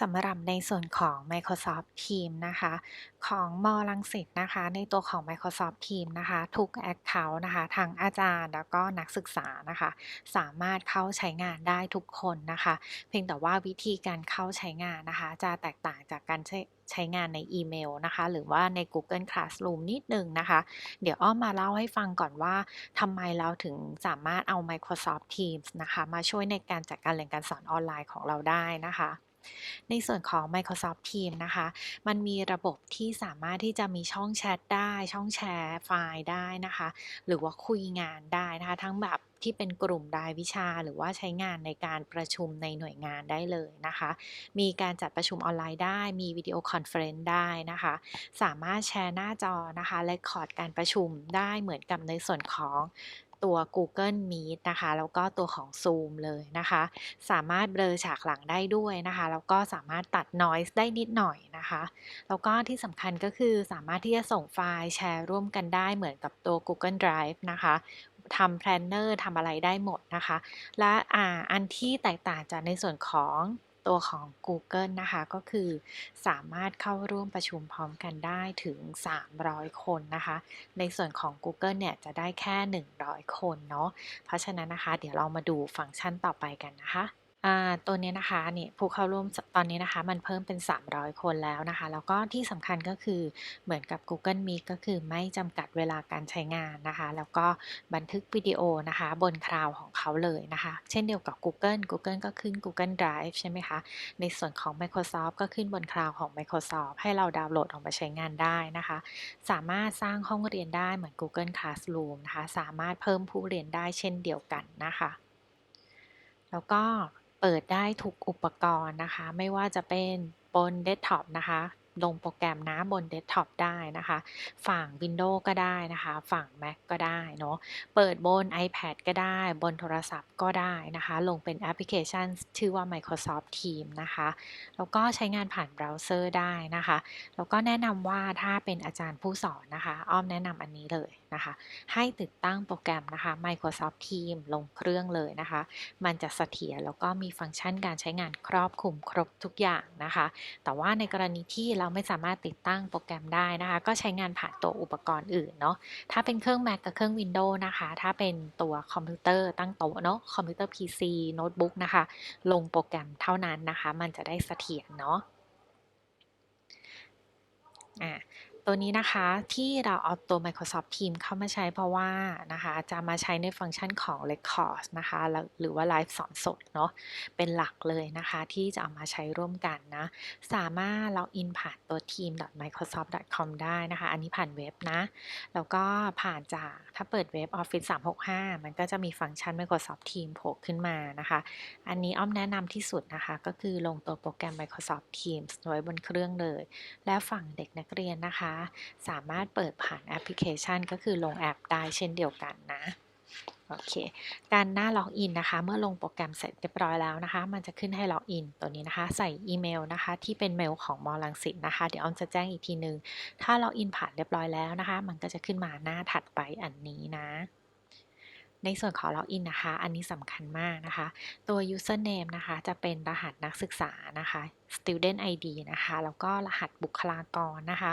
สำหรับในส่วนของ Microsoft Teams นะคะ ของมอรังสิตนะคะ ในตัวของ Microsoft Teams นะคะ ทุกแอคเคาท์นะคะ ทั้งอาจารย์แล้วก็นักศึกษานะคะ สามารถเข้าใช้งานได้ทุกคนนะคะ เพียงแต่ว่าวิธีการเข้าใช้งานนะคะ จะแตกต่างจากการใช้ใช้งานในอีเมลนะคะ หรือว่าใน Google Classroom นิดนึงนะคะ เดี๋ยวอ้อมมาเล่าให้ฟังก่อนว่าทำไมเราถึงสามารถเอา Microsoft Teams นะคะ มาช่วยในการจัดการเรียนการสอนออนไลน์ของเราได้นะคะ ในส่วนของ Microsoft Teams นะคะ มันมีระบบที่สามารถที่จะมีช่องแชทได้ ช่องแชร์ไฟล์ได้นะคะ หรือว่าคุยงานได้นะคะ ทั้งแบบที่เป็นกลุ่มรายวิชาหรือว่าใช้งานในการประชุมในหน่วยงานได้เลยนะคะ มีการจัดประชุมออนไลน์ได้ มีวิดีโอคอนเฟรนซ์ได้นะคะ สามารถแชร์หน้าจอนะคะและคอร์ดการประชุมได้เหมือนกับในส่วนของ ตัว Google Meet นะคะ แล้วก็ตัวของ Zoom เลยนะคะ สามารถเบลอฉากหลังได้ด้วยนะคะ แล้วก็สามารถตัด noise ได้นิดหน่อยนะคะ แล้วก็ที่สำคัญก็คือสามารถที่จะส่งไฟล์แชร์ร่วมกันได้เหมือนกับตัว Google Drive นะคะทำแพลนเนอร์ทำอะไรได้หมดนะคะ และอ่าอันที่แตกต่างจากในส่วนของ ตัวของ Google นะคะก็คือสามารถเข้าร่วมประชุมพร้อมกันได้ถึง 300 คนนะคะ ในส่วนของ Google เนี่ยจะได้แค่ 100 คนเนาะเพราะฉะนั้นนะคะ เดี๋ยวเรามาดูฟังก์ชันต่อไปกันนะคะ ตัวนี้นะคะเนี่ยผู้เข้าร่วมตอนนี้นะคะ มันเพิ่มเป็น 300 คนแล้วนะคะ แล้วก็ที่สำคัญก็คือเหมือนกับ Google Meet ก็คือไม่จำกัดเวลาการใช้งานนะคะ แล้วก็บันทึกวิดีโอนะคะ บนคลาวของเขาเลยนะคะ เช่นเดียวกับ Google Google ก็ขึ้น Google Drive ใช่ไหมคะ ในส่วนของ Microsoft ก็ขึ้นบนคลาวของ Microsoft ให้เราดาวน์โหลดออกมาใช้งานได้นะคะ สามารถสร้างห้องเรียนได้เหมือน Google Classroom นะคะ สามารถเพิ่มผู้เรียนได้เช่นเดียวกันนะคะ แล้วก็ เปิดได้ทุกอุปกรณ์นะคะ ไม่ว่าจะเป็นบนเดสก์ท็อปนะคะ ลงโปรแกรมนะบนเดสก์ท็อปได้นะคะ ฝั่ง Windows ก็ได้นะคะ ฝั่ง Mac ก็ได้เนาะเปิดบน iPad ก็ได้ บนโทรศัพท์ก็ได้นะคะ ลงเป็นแอปพลิเคชันชื่อว่า Microsoft Teams นะคะ แล้วก็ใช้งานผ่านเบราว์เซอร์ได้นะคะ แล้วก็แนะนำว่าถ้าเป็นอาจารย์ผู้สอนนะคะ อ้อมแนะนำอันนี้เลยนะคะ ให้ติดตั้งโปรแกรมนะคะ Microsoft Teams ลงเครื่องเลยนะคะ มันจะเสถียรแล้วก็มีฟังก์ชันการใช้งานครอบคลุมครบทุกอย่างนะคะ แต่ว่าในกรณีที่เราไม่สามารถติดตั้งโปรแกรมได้นะคะ ก็ใช้งานผ่านตัวอุปกรณ์อื่นเนาะถ้าเป็นเครื่อง Mac กับเครื่อง Windows นะคะ ถ้าเป็นตัวคอมพิวเตอร์ตั้งโต๊ะเนาะคอมพิวเตอร์ PC โน้ตบุ๊กนะคะ ลงโปรแกรมเท่านั้นนะคะ มันจะได้เสถียรเนาะอ่า ตัวนี้นะคะที่เราเอาตัว Microsoft Teams เข้ามาใช้เพราะว่านะคะจะมาใช้ในฟังก์ชันของ Record นะคะหรือว่าไลฟ์สอนสดเนาะเป็นหลักเลยนะคะที่จะเอามาใช้ร่วมกันนะ สามารถล็อกอินผ่านตัว team.microsoft.com ได้นะคะ อันนี้ผ่านเว็บนะ แล้วก็ผ่านจากถ้าเปิดเว็บ Office 365 มันก็จะมีฟังก์ชัน Microsoft Teams โผล่ขึ้นมานะคะ อันนี้อ้อมแนะนำที่สุดนะคะ ก็คือลงตัวโปรแกรม Microsoft Teams ไว้บนเครื่องเลย และฝั่งเด็กนักเรียนนะคะสามารถเปิดผ่านแอปพลิเคชัน ก็คือลงแอปได้เช่นเดียวกันนะโอเค การหน้าล็อกอินนะคะ เมื่อลงโปรแกรมเสร็จเรียบร้อยแล้วนะคะ มันจะขึ้นให้ล็อกอินตัวนี้นะคะ ใส่อีเมลนะคะ ที่เป็นเมลของมอลังสิตนะคะ เดี๋ยวอ้อมจะแจ้งอีกทีนึง ถ้าล็อกอินผ่านเรียบร้อยแล้วนะคะ มันก็จะขึ้นมาหน้าถัดไปอันนี้นะ ในส่วนของล็อกอินนะคะ อันนี้สำคัญมากนะคะ ตัว username นะคะ จะเป็นรหัสนักศึกษานะคะ student id นะคะ แล้วก็รหัสบุคลากรนะคะ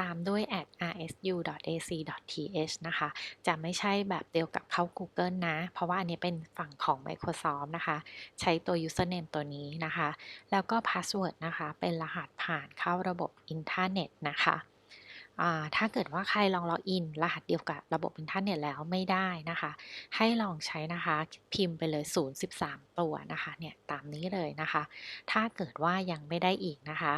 ตามด้วย at rsu.ac.th นะคะ จะไม่ใช่แบบเดียวกับเข้า Google นะ เพราะว่าอันนี้เป็นฝั่งของ Microsoft นะคะ ใช้ตัว username ตัวนี้นะคะ แล้วก็ password นะคะ เป็นรหัสผ่านเข้าระบบอินเทอร์เน็ตนะคะ ถ้าเกิดว่าใครลองล็อกอิน รหัสเดียวกับระบบอินทอร์เน็ตแล้วไม่ได้นะคะ ให้ลองใช้นะคะพิมพ์ไปเลย 013 ตัวนะคะเนี่ยตามนี้เลยนะคะ ถ้าเกิดว่ายังไม่ได้อีกนะคะ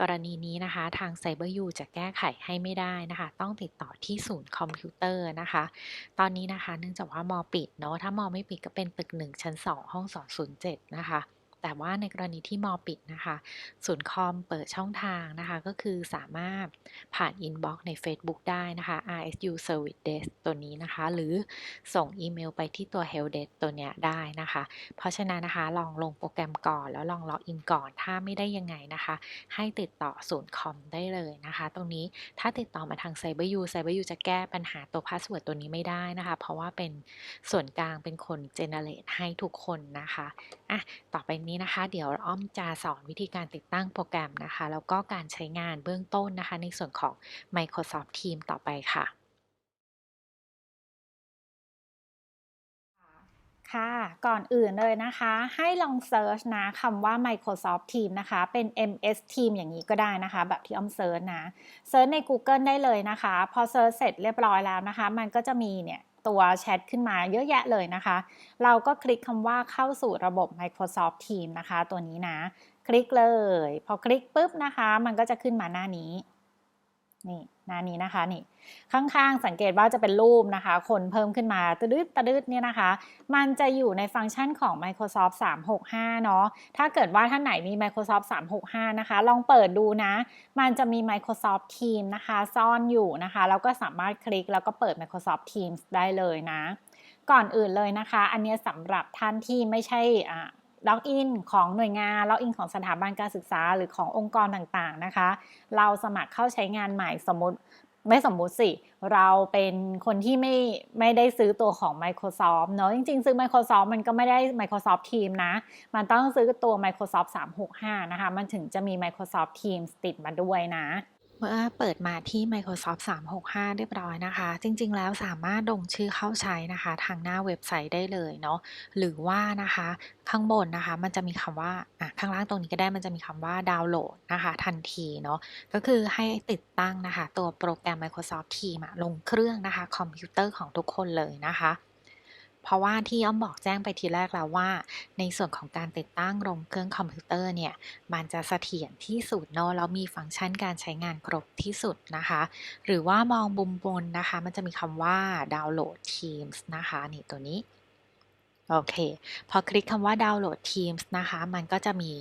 กรณีนี้นะคะทาง CyberU จะแก้ไขให้ไม่ได้นะคะ ต้องติดต่อที่ศูนย์คอมพิวเตอร์นะคะ ตอนนี้นะคะเนื่องจากว่ามอปิดเนาะถ้ามอไม่ปิดก็เป็นตึก 1 ชั้น 2 ห้อง 207 นะคะ แต่ว่าในกรณีที่มอปิดนะคะ ศูนย์คอมเปิดช่องทางนะคะ ก็คือสามารถผ่านอินบ็อกซ์ใน Facebook ได้นะคะ RSU Service Desk ตัวนี้นะคะ หรือส่งอีเมลไปที่ตัว Help Desk ตัวเนี้ยได้นะคะ เพราะฉะนั้นนะคะ ลองลงโปรแกรมก่อน แล้วลองล็อกอินก่อน ถ้าไม่ได้ยังไงนะคะ ให้ติดต่อศูนย์คอมได้เลยนะคะ ตรงนี้ถ้าติดต่อมาทาง CyberU CyberU จะแก้ปัญหาตัวพาสเวิร์ดตัวนี้ไม่ได้นะคะ เพราะว่าเป็นส่วนกลางเป็นคนเจเนเรตให้ทุกคนนะคะอะต่อไปนี้นะคะ เดี๋ยวอ้อมจะสอนวิธีการติดตั้งโปรแกรมนะคะ แล้วก็การใช้งานเบื้องต้นนะคะ ในส่วนของ Microsoft Teams ต่อไปค่ะ ค่ะ ก่อนอื่นเลยนะคะ ให้ลองเซิร์ชนะคำว่า Microsoft Teams นะคะ เป็น MS Team อย่างนี้ก็ได้นะคะ แบบที่อ้อมเซิร์ชนะ เซิร์ชใน Google ได้เลยนะคะ พอเซิร์ชเสร็จเรียบร้อยแล้วนะคะ มันก็จะมีเนี่ย ตัวแชทขึ้นมาเยอะแยะเลยนะคะ เราก็คลิกคำว่าเข้าสู่ระบบ Microsoft Teams นะคะ ตัวนี้นะ คลิกเลย พอคลิกปุ๊บนะคะ มันก็จะขึ้นมาหน้านี้ นี่ หน้านี้นะคะนี่ข้างๆ สังเกตว่าจะเป็นรูปนะคะ คนเพิ่มขึ้นมาตะดึดตะดึดเนี่ยนะคะ มันจะอยู่ในฟังก์ชันของ Microsoft 365 เนาะถ้าเกิดว่าท่านไหนมี Microsoft 365 นะคะ ลองเปิดดูนะ มันจะมี Microsoft Teams นะคะ ซ่อนอยู่นะคะ แล้วก็สามารถคลิกแล้วก็เปิด Microsoft Teams ได้เลยนะ ก่อนอื่นเลยนะคะ อันนี้สำหรับท่านที่ไม่ใช่อ่า ล็อกอินของหน่วยงานล็อกอินของสถาบันการศึกษาหรือขององค์กรต่างๆนะคะ เราสมัครเข้าใช้งานใหม่สมมติไม่สมมุติสิ เราเป็นคนที่ไม่ไม่ได้ซื้อตัวของ Microsoft เนอะจริงๆ ซื้อ Microsoft มันก็ไม่ได้ Microsoft Teams นะ มันต้องซื้อตัว Microsoft 365 นะคะ มันถึงจะมี Microsoft Teams ติดมาด้วยนะ เมื่อเปิดมาที่ Microsoft 365 เรียบร้อยนะคะ จริง ๆ แล้วสามารถลงชื่อเข้าใช้นะคะ ทางหน้าเว็บไซต์ได้เลยเนาะ หรือว่านะคะ ข้างบนนะคะ มันจะมีคำว่าอะข้างล่างตรงนี้ก็ได้มันจะมีคำว่าดาวน์โหลดนะคะ ทันทีเนาะ ก็คือให้ติดตั้งนะคะ ตัวโปรแกรม Microsoft Teams ลงเครื่องนะคะ คอมพิวเตอร์ของทุกคนเลยนะคะ เพราะว่าที่อ้อมบอกแจ้งไปทีแรกแล้วว่า ในส่วนของการติดตั้งลงเครื่องคอมพิวเตอร์เนี่ย มันจะเสถียรที่สุดเนาะแล้วมีฟังก์ชันการใช้งานครบที่สุดนะคะ หรือว่ามองบุมบนนะคะ มันจะมีคำว่าดาวน์โหลด Teams นะคะ นี่ตัวนี้โอเค พอคลิกคำว่าดาวน์โหลด Teams นะคะ มันก็จะมี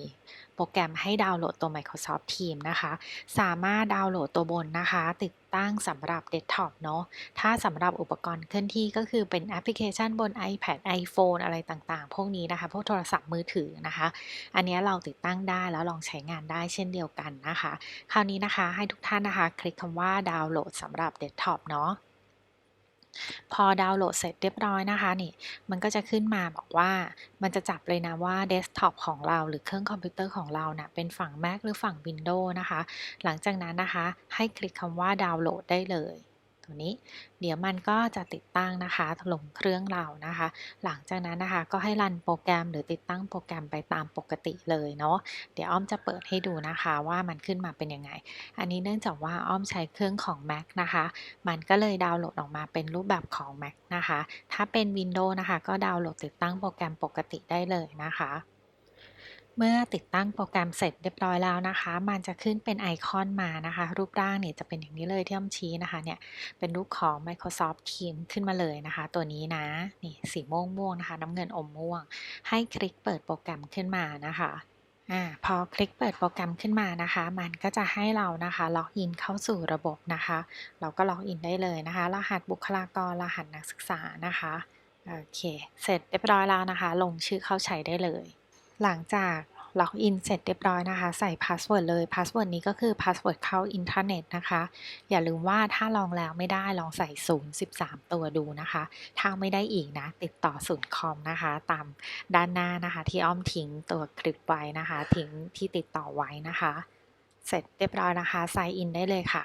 โปรแกรมให้ดาวน์โหลดตัว Microsoft Teams นะคะ สามารถดาวน์โหลดตัวบนนะคะ ติดตั้งสำหรับเดสก์ท็อปเนาะ ถ้าสำหรับอุปกรณ์เคลื่อนที่ก็คือเป็นแอปพลิเคชันบน iPad iPhone อะไรต่างๆ พวกนี้นะคะ พวกโทรศัพท์มือถือนะคะ อันนี้เราติดตั้งได้แล้วลองใช้งานได้เช่นเดียวกันนะคะ คราวนี้นะคะให้ทุกท่านนะคะ คลิกคำว่าดาวน์โหลดสำหรับเดสก์ท็อปเนาะ พอดาวน์โหลดเสร็จเรียบร้อยนะคะนี่ มันก็จะขึ้นมาบอกว่า มันจะจับเลยนะว่าเดสก์ท็อปของเราหรือเครื่องคอมพิวเตอร์ของเรานะ่ะเป็นฝั่ง Mac หรือฝั่ง Windows นะคะ หลังจากนั้นนะคะ ให้คลิกคำว่าดาวน์โหลดได้เลย ตัวนี้ เดี๋ยวมันก็จะติดตั้งนะคะลงเครื่องเรานะคะ หลังจากนั้นนะคะก็ให้รันโปรแกรมหรือติดตั้งโปรแกรมไปตามปกติเลยเนาะเดี๋ยวอ้อมจะเปิดให้ดูนะคะว่ามันขึ้นมาเป็นยังไง อันนี้เนื่องจากว่าอ้อมใช้เครื่องของ Mac นะคะ มันก็เลยดาวน์โหลดออกมาเป็นรูปแบบของ Mac นะคะ ถ้าเป็น Windows นะคะ ก็ดาวน์โหลดติดตั้งโปรแกรมปกติได้เลยนะคะ เมื่อติดตั้งโปรแกรมเสร็จเรียบร้อยแล้วนะคะ มันจะขึ้นเป็นไอคอนมานะคะ รูปร่างเนี่ยจะเป็นอย่างนี้เลยที่อ้อมชี้นะคะเนี่ยเป็นรูปของ Microsoft Teams ขึ้นมาเลยนะคะ ตัวนี้นะนี่สีม่วงม่วงนะคะ น้ำเงินอมม่วง ให้คลิกเปิดโปรแกรมขึ้นมานะคะอ่าพอคลิกเปิดโปรแกรมขึ้นมานะคะ มันก็จะให้เรานะคะล็อกอินเข้าสู่ระบบนะคะ เราก็ล็อกอินได้เลยนะคะ รหัสบุคลากรรหัสนักศึกษานะคะโอเค เสร็จเรียบร้อยแล้วนะคะ ลงชื่อเข้าใช้ได้เลย หลังจากล็อกอินเสร็จเรียบร้อยนะคะ ใส่พาสเวิร์ดเลยพาสเวิร์ดนี้ก็คือพาสเวิร์ดเข้าอินเทอร์เน็ตนะคะ อย่าลืมว่าถ้าลองแล้วไม่ได้ลองใส่ศูนย์13 ตัวดูนะคะ ถ้าไม่ได้อีกนะ ติดต่อศูนย์คอมนะคะ ตามด้านหน้านะคะ ที่อ้อมทิ้งตัวคลิปไว้นะคะ ทิ้งที่ติดต่อไว้นะคะ เสร็จเรียบร้อยนะคะไซน์อินได้เลยค่ะ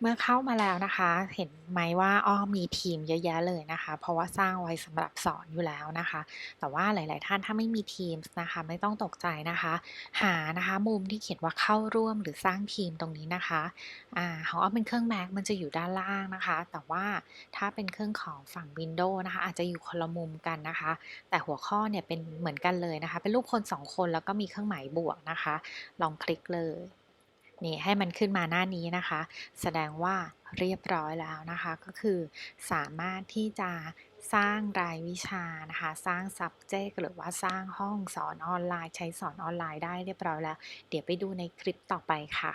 เมื่อเข้ามาแล้วนะคะ เห็นไหมว่าอ้อมมีทีมเยอะแยะเลยนะคะ เพราะว่าสร้างไว้สำหรับสอนอยู่แล้วนะคะ แต่ว่าหลาย ๆ ท่านถ้าไม่มีทีมนะคะ ไม่ต้องตกใจนะคะ หานะคะมุมที่เขียนว่าเข้าร่วมหรือสร้างทีมตรงนี้นะคะอ่าของอ้อมเป็นเครื่อง Mac มันจะอยู่ด้านล่างนะคะ แต่ว่าถ้าเป็นเครื่องของฝั่ง Windows นะคะ อาจจะอยู่คนละมุมกันนะคะ แต่หัวข้อเนี่ยเป็นเหมือนกันเลยนะคะ เป็นรูปคนสองคนแล้วก็มีเครื่องหมายบวกนะคะ ลองคลิกเลย นี่ให้มันขึ้นมาหน้านี้นะคะ แสดงว่าเรียบร้อยแล้วนะคะ ก็คือสามารถที่จะสร้างรายวิชานะคะ สร้าง subject หรือว่าสร้างห้องสอนออนไลน์ ใช้สอนออนไลน์ได้เรียบร้อยแล้ว เดี๋ยวไปดูในคลิปต่อไปค่ะ